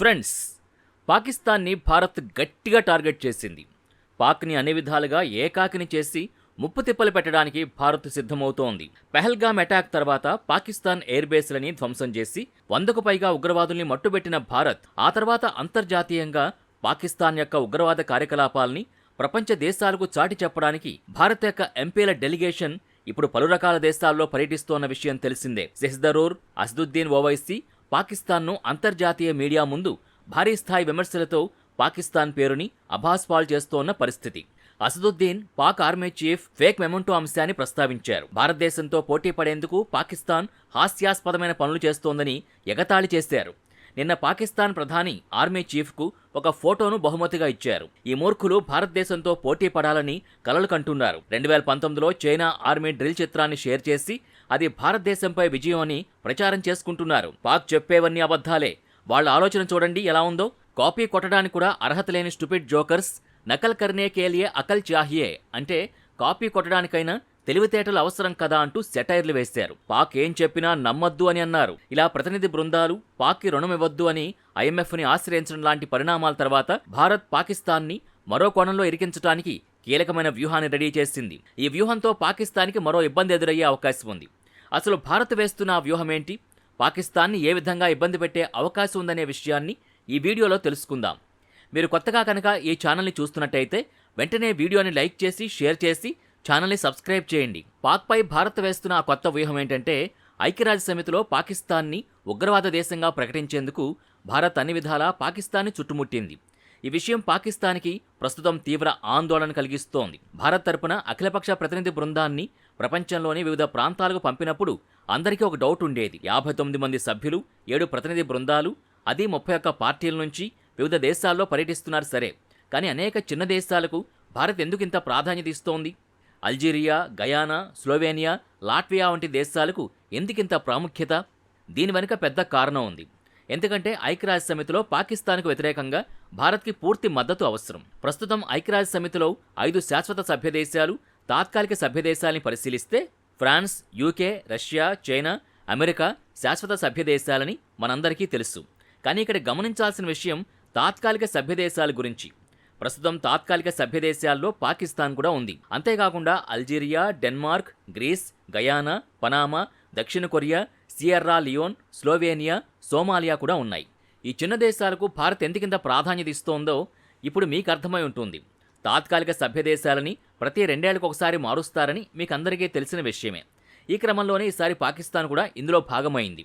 Friends పాకిస్తాన్ని భారత్ గట్టిగా target చేసింది. పాక్ని అన్ని విధాలుగా ఏకాకిని చేసి ముప్పు తిప్పలు పెట్టడానికి భారత్ సిద్ధమవుతోంది. పెహల్గామ్ అటాక్ తర్వాత పాకిస్తాన్ ఎయిర్ బేస్లని ధ్వంసం చేసి వందకు పైగా ఉగ్రవాదుల్ని మట్టుబెట్టిన భారత్ ఆ తర్వాత అంతర్జాతీయంగా పాకిస్తాన్ యొక్క ఉగ్రవాద కార్యకలాపాల్ని ప్రపంచ దేశాలకు చాటి చెప్పడానికి భారత్ యొక్క ఎంపీల డెలిగేషన్ ఇప్పుడు పలు రకాల దేశాల్లో పర్యటిస్తోన్న విషయం తెలిసిందే. సెహ్దరూర్ అసదుద్దీన్ ఓవైసీ పాకిస్తాన్ను అంతర్జాతీయ మీడియా ముందు భారీ స్థాయి విమర్శలతో పాకిస్తాన్ పేరుని అభాస్పాల్ చేస్తోన్న పరిస్థితి. Asaduddin Pak army chief fake memento అంశాన్ని ప్రస్తావించారు. భారతదేశంతో పోటీ పడేందుకు పాకిస్తాన్ హాస్యాస్పదమైన పనులు చేస్తోందని ఎగతాళి చేశారు. నిన్న పాకిస్తాన్ ప్రధాని ఆర్మీ చీఫ్కు ఒక ఫోటోను బహుమతిగా ఇచ్చారు. ఈ మూర్ఖులు భారతదేశంతో పోటీ పడాలని కలలు కంటున్నారు. రెండు వేల పంతొమ్మిదిలో చైనా ఆర్మీ డ్రిల్ చిత్రాన్ని షేర్ చేసి అది భారతదేశంపై విజయం అని ప్రచారం చేసుకుంటున్నారు. పాక్ చెప్పేవన్నీ అబద్ధాలే. వాళ్ళ ఆలోచన చూడండి ఎలా ఉందో. కాపీ కొట్టడానికి కూడా అర్హత లేని స్టూపిడ్ జోకర్స్ నకల్ కర్నే కేలియే అకల్ చాహియే అంటే కాపీ కొట్టడానికైనా తెలివితేటలు అవసరం కదా అంటూ సెటైర్లు వేశారు. పాక్ ఏం చెప్పినా నమ్మద్దు అని అన్నారు. ఇలా ప్రతినిధి బృందాలు పాక్కి రుణం ఇవ్వద్దు అని ఐఎంఎఫ్ని ఆశ్రయించడం లాంటి పరిణామాల తర్వాత భారత్ పాకిస్తాన్ని మరో కోణంలో ఇరికించడానికి కీలకమైన వ్యూహాన్ని రెడీ చేసింది. ఈ వ్యూహంతో పాకిస్తాన్కి మరో ఇబ్బంది ఎదురయ్యే అవకాశం ఉంది. అసలు భారత్ వేస్తున్న వ్యూహమేంటి? వ్యూహం ఏంటి పాకిస్తాన్ని ఏ విధంగా ఇబ్బంది పెట్టే అవకాశం ఉందనే విషయాన్ని ఈ వీడియోలో తెలుసుకుందాం. మీరు కొత్తగా కనుక ఈ ఛానల్ని చూస్తున్నట్టయితే వెంటనే వీడియోని లైక్ చేసి షేర్ చేసి ఛానల్ని సబ్స్క్రైబ్ చేయండి. పాక్పై భారత్ వేస్తున్న ఆ కొత్త వ్యూహం ఏంటంటే ఐక్యరాజ్య సమితిలో పాకిస్తాన్ని ఉగ్రవాద దేశంగా ప్రకటించేందుకు భారత్ అన్ని విధాలా పాకిస్తాన్ని చుట్టుముట్టింది. ఈ విషయం పాకిస్తాన్కి ప్రస్తుతం తీవ్ర ఆందోళన కలిగిస్తోంది. భారత్ తరపున అఖిలపక్ష ప్రతినిధి బృందాన్ని ప్రపంచంలోని వివిధ ప్రాంతాలకు పంపినప్పుడు అందరికీ ఒక డౌట్ ఉండేది. యాభై తొమ్మిది మంది సభ్యులు ఏడు ప్రతినిధి బృందాలు అది ముప్పై ఒక్క పార్టీల నుంచి వివిధ దేశాల్లో పర్యటిస్తున్నారు సరే. కానీ అనేక చిన్న దేశాలకు భారత్ ఎందుకు ఇంత ప్రాధాన్యత ఇస్తోంది? అల్జీరియా గయానా స్లోవేనియా లాట్వియా వంటి దేశాలకు ఎందుకింత ప్రాముఖ్యత? దీని వెనుక పెద్ద కారణం ఉంది. ఎందుకంటే ఐక్యరాజ్య సమితిలో పాకిస్తాన్కు వ్యతిరేకంగా భారత్కి పూర్తి మద్దతు అవసరం. ప్రస్తుతం ఐక్యరాజ్య సమితిలో ఐదు శాశ్వత సభ్య దేశాలు తాత్కాలిక సభ్యదేశాలని పరిశీలిస్తే France UK Russia China America శాశ్వత సభ్యదేశాలని మనందరికీ తెలుసు. కానీ ఇక్కడ గమనించాల్సిన విషయం తాత్కాలిక సభ్యదేశాల గురించి. ప్రస్తుతం తాత్కాలిక సభ్యదేశాల్లో పాకిస్తాన్ కూడా ఉంది. అంతేకాకుండా Algeria Denmark Greece Guyana Panama దక్షిణ Korea Sierra Leone Slovenia Somalia కూడా ఉన్నాయి. ఈ చిన్న దేశాలకు భారత్ ఎందుకింత ప్రాధాన్యత ఇస్తోందో ఇప్పుడు మీకు అర్థమై ఉంటుంది. తాత్కాలిక సభ్యదేశాలని ప్రతి రెండేళ్ళకు ఒకసారి మారుస్తారని మీకు అందరికీ తెలిసిన విషయమే. ఈ క్రమంలోనే ఈసారి పాకిస్తాన్ కూడా ఇందులో భాగమైంది.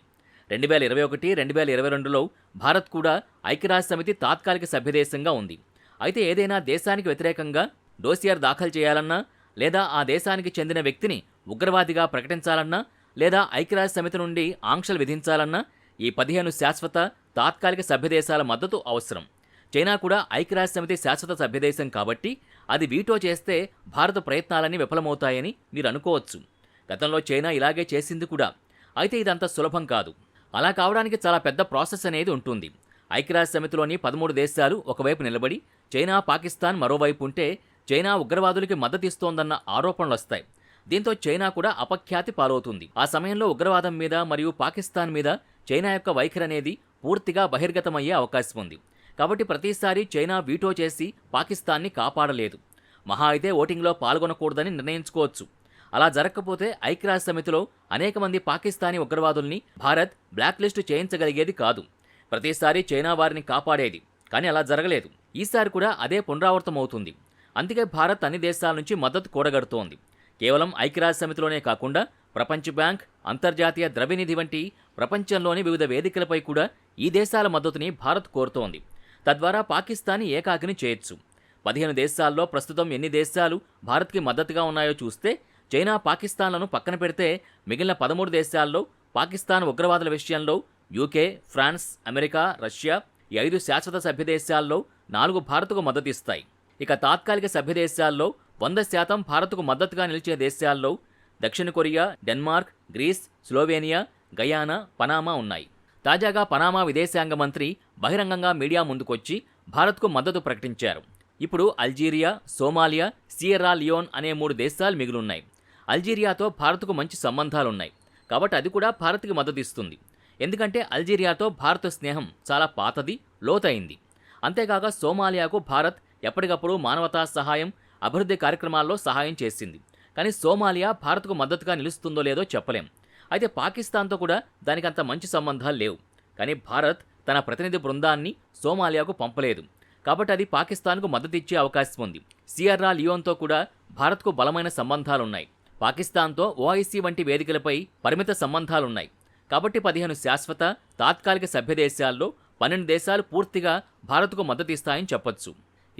రెండు వేల ఇరవై ఒకటి రెండు వేల ఇరవై రెండులో భారత్ కూడా ఐక్యరాజ్య సమితి తాత్కాలిక సభ్యదేశంగా ఉంది. అయితే ఏదైనా దేశానికి వ్యతిరేకంగా డోసియర్ దాఖలు చేయాలన్నా లేదా ఆ దేశానికి చెందిన వ్యక్తిని ఉగ్రవాదిగా ప్రకటించాలన్నా లేదా ఐక్యరాజ్య సమితి నుండి ఆంక్షలు విధించాలన్నా ఈ పదిహేను శాశ్వత తాత్కాలిక సభ్యదేశాల మద్దతు అవసరం. చైనా కూడా ఐక్యరాజ్య సమితి శాశ్వత సభ్యదేశం కాబట్టి అది వీటో చేస్తే భారత ప్రయత్నాలన్నీ విఫలమవుతాయని మీరు అనుకోవచ్చు గతంలో చైనా ఇలాగే చేసింది కూడా. అయితే ఇదంత సులభం కాదు. అలా కావడానికి చాలా పెద్ద ప్రాసెస్ అనేది ఉంటుంది. ఐక్యరాజ్య సమితిలోని పదమూడు దేశాలు ఒకవైపు నిలబడి చైనా పాకిస్తాన్ మరోవైపు ఉంటే చైనా ఉగ్రవాదులకి మద్దతిస్తోందన్న ఆరోపణలు వస్తాయి. దీంతో చైనా కూడా అపఖ్యాతి పాలవుతుంది. ఆ సమయంలో ఉగ్రవాదం మీద మరియు పాకిస్తాన్ మీద చైనా యొక్క వైఖరి అనేది పూర్తిగా బహిర్గతమయ్యే అవకాశం ఉంది. కాబట్టి ప్రతిసారి చైనా వీటో చేసి పాకిస్తాన్ని కాపాడలేదు. మహా అయితే ఓటింగ్లో పాల్గొనకూడదని నిర్ణయించుకోవచ్చు. అలా జరగకపోతే ఐక్యరాజ్య సమితిలో అనేక మంది పాకిస్తానీ ఉగ్రవాదుల్ని భారత్ బ్లాక్ లిస్టు చేయించగలిగేది కాదు. ప్రతిసారి చైనా వారిని కాపాడేది. కానీ అలా జరగలేదు. ఈసారి కూడా అదే పునరావృతమవుతుంది అందుకే భారత్ అన్ని దేశాల నుంచి మద్దతు కూడగడుతోంది. కేవలం ఐక్యరాజ్య సమితిలోనే కాకుండా ప్రపంచ బ్యాంక్ అంతర్జాతీయ ద్రవ్యనిధి వంటి ప్రపంచంలోని వివిధ వేదికలపై కూడా ఈ దేశాల మద్దతుని భారత్ కోరుతోంది. తద్వారా పాకిస్తానీ ఏకాకిని చేయొచ్చు. పదిహేను దేశాల్లో ప్రస్తుతం ఎన్ని దేశాలు భారత్కి మద్దతుగా ఉన్నాయో చూస్తే చైనా పాకిస్తాన్లను పక్కన పెడితే మిగిలిన పదమూడు దేశాల్లో పాకిస్తాన్ ఉగ్రవాదుల విషయంలో యూకే ఫ్రాన్స్ అమెరికా రష్యా ఈ ఐదు శాశ్వత సభ్యదేశాల్లో నాలుగు భారత్కు మద్దతిస్తాయి. ఇక తాత్కాలిక సభ్యదేశాల్లో వంద శాతం భారత్కు మద్దతుగా నిలిచే దేశాల్లో దక్షిణ Korea Denmark Greece Slovenia Guyana Panama ఉన్నాయి. తాజాగా పనామా విదేశాంగ మంత్రి బహిరంగంగా మీడియా ముందుకొచ్చి భారత్కు మద్దతు ప్రకటించారు. ఇప్పుడు అల్జీరియా సోమాలియా సియరా లియోన్ అనే మూడు దేశాలు మిగిలున్నాయి. అల్జీరియాతో భారత్కు మంచి సంబంధాలున్నాయి. కాబట్టి అది కూడా భారత్కి మద్దతు ఇస్తుంది ఎందుకంటే అల్జీరియాతో భారత స్నేహం చాలా పాతది లోతైంది. అంతేకాక సోమాలియాకు భారత్ ఎప్పటికప్పుడు మానవతా సహాయం అభివృద్ధి కార్యక్రమాల్లో సహాయం చేసింది. కానీ సోమాలియా భారత్కు మద్దతుగా నిలుస్తుందో లేదో చెప్పలేం. అయితే పాకిస్తాన్తో కూడా దానికి అంత మంచి సంబంధాలు లేవు. కానీ భారత్ తన ప్రతినిధి బృందాన్ని సోమాలియాకు పంపలేదు. కాబట్టి అది పాకిస్తాన్కు మద్దతు ఇచ్చే అవకాశం ఉంది. సియర్రా లియోన్తో కూడా భారత్కు బలమైన సంబంధాలున్నాయి. పాకిస్తాన్తో ఓఐసీ వంటి వేదికలపై పరిమిత సంబంధాలున్నాయి. కాబట్టి పదిహేను శాశ్వత తాత్కాలిక సభ్య దేశాల్లో పన్నెండు దేశాలు పూర్తిగా భారత్కు మద్దతు ఇస్తాయని చెప్పొచ్చు.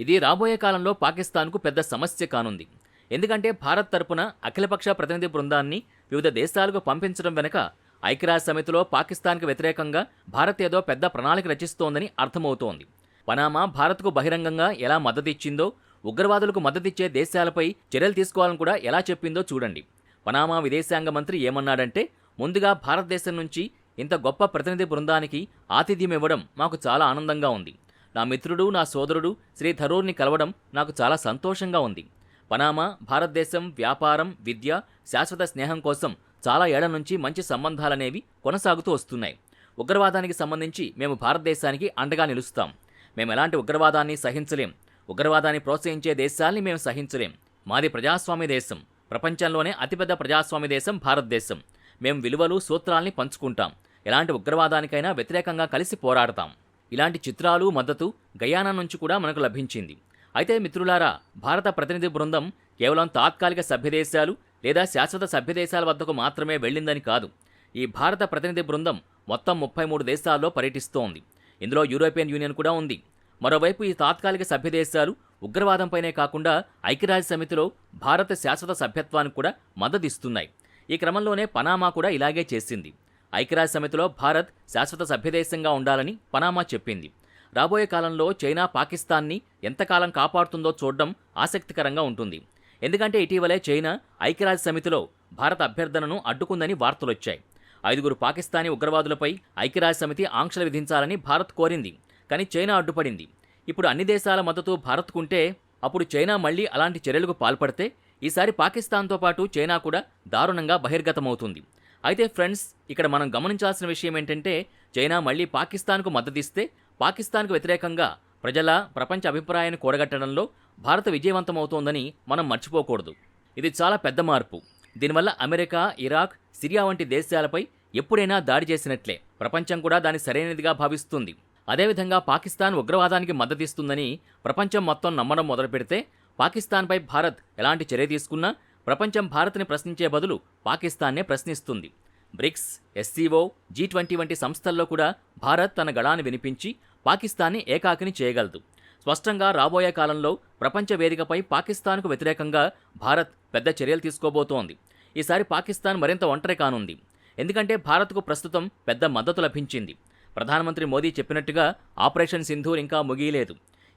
ఇది రాబోయే కాలంలో పాకిస్తాన్కు పెద్ద సమస్య కానుంది. ఎందుకంటే భారత్ తరపున అఖిలపక్ష ప్రతినిధి బృందాన్ని వివిధ దేశాలకు పంపించడం వెనుక ఐక్యరాజ్య సమితిలో పాకిస్తాన్కు వ్యతిరేకంగా భారత్ ఏదో పెద్ద ప్రణాళిక రచిస్తోందని అర్థమవుతోంది. పనామా భారత్కు బహిరంగంగా ఎలా మద్దతిచ్చిందో ఉగ్రవాదులకు మద్దతిచ్చే దేశాలపై చర్యలు తీసుకోవాలని కూడా ఎలా చెప్పిందో చూడండి. పనామా విదేశాంగ మంత్రి ఏమన్నాడంటే ముందుగా భారతదేశం నుంచి ఇంత గొప్ప ప్రతినిధి బృందానికి ఆతిథ్యం ఇవ్వడం మాకు చాలా ఆనందంగా ఉంది. నా మిత్రుడు నా సోదరుడు శ్రీ థరూర్ని కలవడం నాకు చాలా సంతోషంగా ఉంది. పనామా భారతదేశం వ్యాపారం విద్య శాశ్వత స్నేహం కోసం చాలా ఏళ్ళ నుంచి మంచి సంబంధాలనేవి కొనసాగుతూ వస్తున్నాయి. ఉగ్రవాదానికి సంబంధించి మేము భారతదేశానికి అండగా నిలుస్తాం. మేము ఎలాంటి ఉగ్రవాదాన్ని సహించలేం. ఉగ్రవాదాన్ని ప్రోత్సహించే దేశాల్ని మేము సహించలేం. మాది ప్రజాస్వామ్య దేశం. ప్రపంచంలోనే అతిపెద్ద ప్రజాస్వామ్య దేశం భారతదేశం. మేము విలువలు సూత్రాల్ని పంచుకుంటాం. ఎలాంటి ఉగ్రవాదానికైనా వ్యతిరేకంగా కలిసి పోరాడతాం. ఇలాంటి చిత్రాలు మద్దతు గయానా నుంచి కూడా మనకు లభించింది. అయితే మిత్రులారా భారత ప్రతినిధి బృందం కేవలం తాత్కాలిక సభ్యదేశాలు లేదా శాశ్వత సభ్యదేశాల వద్దకు మాత్రమే వెళ్ళిందని కాదు. ఈ భారత ప్రతినిధి బృందం మొత్తం ముప్పై మూడు దేశాల్లో పర్యటిస్తోంది. ఇందులో యూరోపియన్ యూనియన్ కూడా ఉంది. మరోవైపు ఈ తాత్కాలిక సభ్యదేశాలు ఉగ్రవాదంపైనే కాకుండా ఐక్యరాజ్య సమితిలో భారత శాశ్వత సభ్యత్వానికి కూడా మద్దతిస్తున్నాయి. ఈ క్రమంలోనే పనామా కూడా ఇలాగే చేసింది. ఐక్యరాజ్య సమితిలో భారత్ శాశ్వత సభ్యదేశంగా ఉండాలని పనామా చెప్పింది. రాబోయే కాలంలో చైనా పాకిస్తాన్ని ఎంతకాలం కాపాడుతుందో చూడడం ఆసక్తికరంగా ఉంటుంది. ఎందుకంటే ఇటీవలే చైనా ఐక్యరాజ్య సమితిలో భారత అభ్యర్థనను అడ్డుకుందని వార్తలొచ్చాయి ఐదుగురు పాకిస్తానీ ఉగ్రవాదులపై ఐక్యరాజ్య సమితి ఆంక్షలు విధించాలని భారత్ కోరింది. కానీ చైనా అడ్డుపడింది. ఇప్పుడు అన్ని దేశాల మద్దతు భారత్కుంటే అప్పుడు చైనా మళ్ళీ అలాంటి చర్యలకు పాల్పడితే ఈసారి పాకిస్తాన్తో పాటు చైనా కూడా దారుణంగా బహిర్గతమవుతుంది. అయితే ఫ్రెండ్స్ ఇక్కడ మనం గమనించాల్సిన విషయం ఏంటంటే చైనా మళ్ళీ పాకిస్తాన్కు మద్దతిస్తే పాకిస్తాన్కు వ్యతిరేకంగా ప్రజల ప్రపంచ అభిప్రాయాన్ని కూడగట్టడంలో భారత విజయవంతమవుతోందని మనం మర్చిపోకూడదు. ఇది చాలా పెద్ద మార్పు. దీనివల్ల అమెరికా ఇరాక్ సిరియా వంటి దేశాలపై ఎప్పుడైనా దాడి చేసినట్లే. ప్రపంచం కూడా దాన్ని సరైనదిగా భావిస్తుంది. అదేవిధంగా పాకిస్తాన్ ఉగ్రవాదానికి మద్దతిస్తుందని ప్రపంచం మొత్తం నమ్మడం మొదలుపెడితే పాకిస్తాన్పై భారత్ ఎలాంటి చర్య తీసుకున్నా ప్రపంచం భారత్ని ప్రశ్నించే బదులు పాకిస్తాన్నే ప్రశ్నిస్తుంది. బ్రిక్స్ ఎస్సీఓ జీ ట్వంటీ వంటి సంస్థల్లో కూడా భారత్ తన గళాన్ని వినిపించి పాకిస్తాన్ని ఏకాకిని చేయగలదు. స్పష్టంగా రాబోయే కాలంలో ప్రపంచ వేదికపై పాకిస్తాన్కు వ్యతిరేకంగా భారత్ పెద్ద చర్యలు తీసుకోబోతోంది. ఈసారి పాకిస్తాన్ మరింత ఒంటరి కానుంది. ఎందుకంటే భారత్కు ప్రస్తుతం పెద్ద మద్దతు లభించింది. ప్రధానమంత్రి మోదీ చెప్పినట్టుగా ఆపరేషన్ సింధూర్ ఇంకా ముగియలేదు.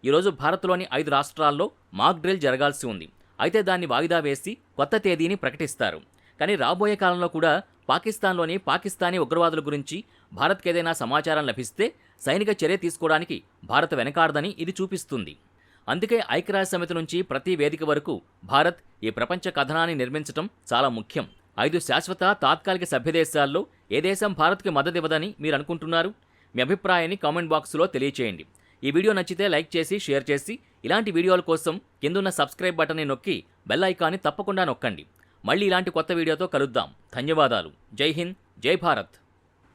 ఈరోజు భారత్లోని ఐదు రాష్ట్రాల్లో మాక్ డ్రిల్ జరగాల్సి ఉంది. అయితే దాన్ని వాయిదా వేసి కొత్త తేదీని ప్రకటిస్తారు. కానీ రాబోయే కాలంలో కూడా పాకిస్తాన్లోని పాకిస్తానీ ఉగ్రవాదుల గురించి భారత్కి ఏదైనా సమాచారం లభిస్తే సైనిక చర్య తీసుకోవడానికి భారత్ వెనకాడదని ఇది చూపిస్తుంది. అందుకే ఐక్యరాజ్య సమితి నుంచి ప్రతి వేదిక వరకు భారత్ ఈ ప్రపంచ కథనాన్ని నిర్మించడం చాలా ముఖ్యం. ఐదు శాశ్వత తాత్కాలిక సభ్యదేశాల్లో ఏ దేశం భారత్కి మద్దతు ఇవ్వదని మీరు అనుకుంటున్నారు? మీ అభిప్రాయాన్ని కామెంట్ బాక్స్లో తెలియచేయండి. ఈ వీడియో నచ్చితే లైక్ చేసి షేర్ చేసి ఇలాంటి వీడియోల కోసం కిందున్న సబ్స్క్రైబ్ బటన్ని నొక్కి బెల్ ఐకాన్ని తప్పకుండా నొక్కండి. మళ్ళీ ఇలాంటి కొత్త వీడియోతో కలుద్దాం. ధన్యవాదాలు. జై హింద్. జై భారత్.